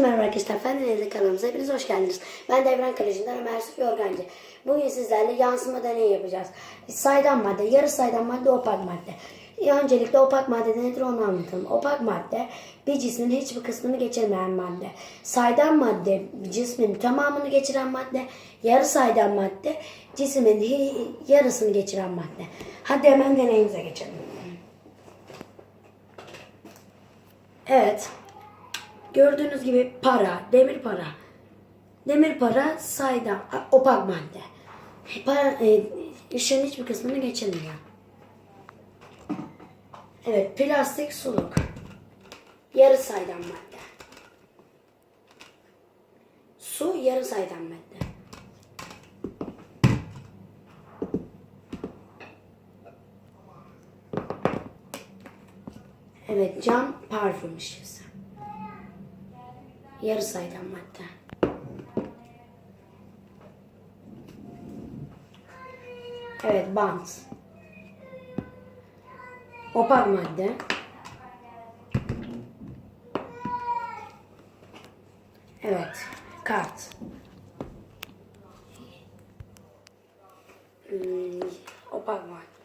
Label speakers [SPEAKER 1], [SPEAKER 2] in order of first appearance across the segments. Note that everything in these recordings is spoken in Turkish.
[SPEAKER 1] Merhaba arkadaşlar, Fen kanalımıza hepiniz hoş geldiniz. Ben Devran Kaleci'nden Ömer Yusuf Yorgancı. Bugün sizlerle yansıma deneyi yapacağız. Saydam madde, yarı saydam madde, opak madde. Öncelikle opak madde nedir onu anlatalım. Opak madde bir cismin hiçbir kısmını geçirmeyen madde. Saydam madde cismin tamamını geçiren madde. Yarı saydam madde cismin yarısını geçiren madde. Hadi hemen deneyimize geçelim. Evet. Gördüğünüz gibi para, demir para. Demir para saydam, opak madde. Para, e, ışığın hiçbir kısmını geçirmiyor. Evet, plastik suluk. Yarı saydam madde. Su yarı saydam madde. Evet, cam parfüm şişesi. Yarı saydam madde. Evet, bant. Opak madde. Evet, kart. Hmm, opak madde.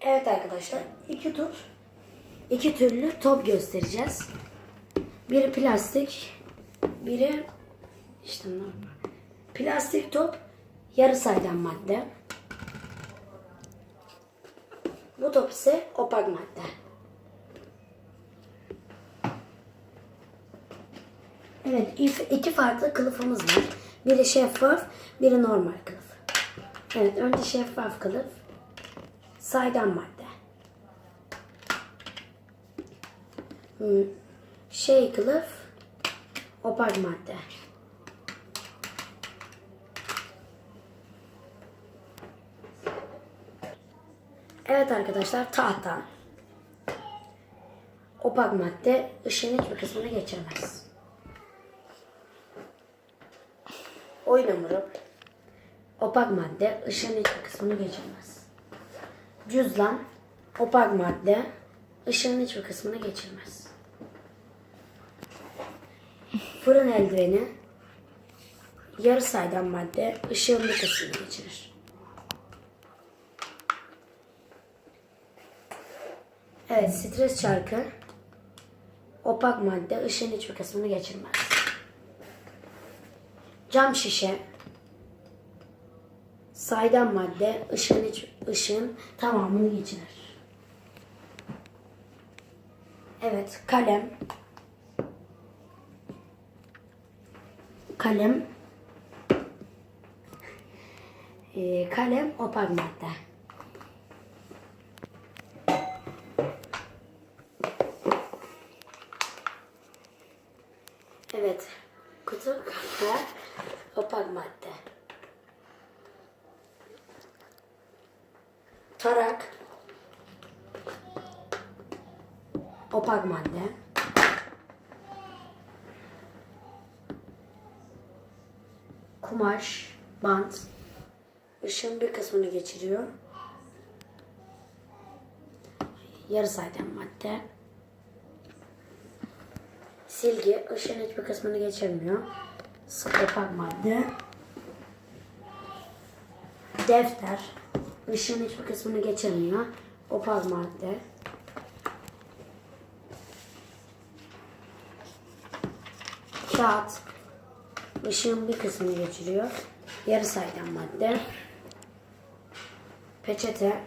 [SPEAKER 1] Evet arkadaşlar, iki tur, iki türlü top göstereceğiz. Biri plastik, biri işte normal. Plastik top, yarı saydam madde. Bu top ise opak madde. Evet, iki farklı kılıfımız var. Biri şeffaf, biri normal kılıf. Evet, önce şeffaf kılıf. Saydam madde. Hmm, Şey kılıf, opak madde. Evet arkadaşlar tahta. Opak madde ışığın hiçbir kısmını geçirmez. Oyun hamuru. Opak madde ışığın hiçbir kısmını geçirmez. Cüzdan, opak madde, ışığın hiçbir kısmını geçirmez. Fırın eldiveni, yarı saydam madde, ışığın bir kısmını geçirir. Evet, stres çarkı, opak madde, ışığın hiçbir kısmını geçirmez. Cam şişe, saydam madde ışığın, iç, ışığın tamamını geçirir. Evet, kalem. Kalem. Ee, kalem opak madde. Evet, kutu kalem opak madde. tarak, opak madde, kumaş, bant, ışığın bir kısmını geçiriyor. Yarı saydam madde. Silgi, ışığın hiçbir kısmını geçirmiyor. Sık madde. Defter, ışığın hiçbir kısmını geçirmiyor. Opal madde. Kağıt, ışığın bir kısmını geçiriyor. Yarı saydam madde. Peçete,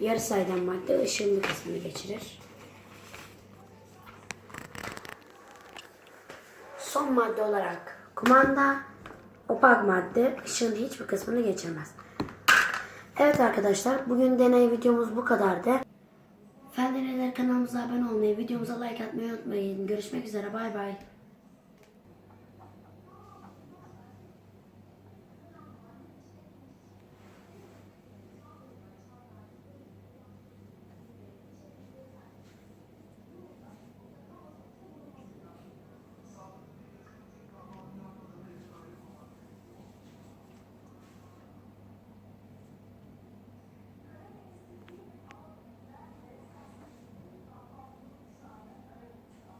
[SPEAKER 1] yarı saydam madde, ışığın bir kısmını geçirir. Son madde olarak kumanda, opak madde ışığın hiçbir kısmını geçirmez. Evet arkadaşlar bugün deney videomuz bu kadardı. Fen kanalımıza abone olmayı, videomuza like atmayı unutmayın. Görüşmek üzere bay bay.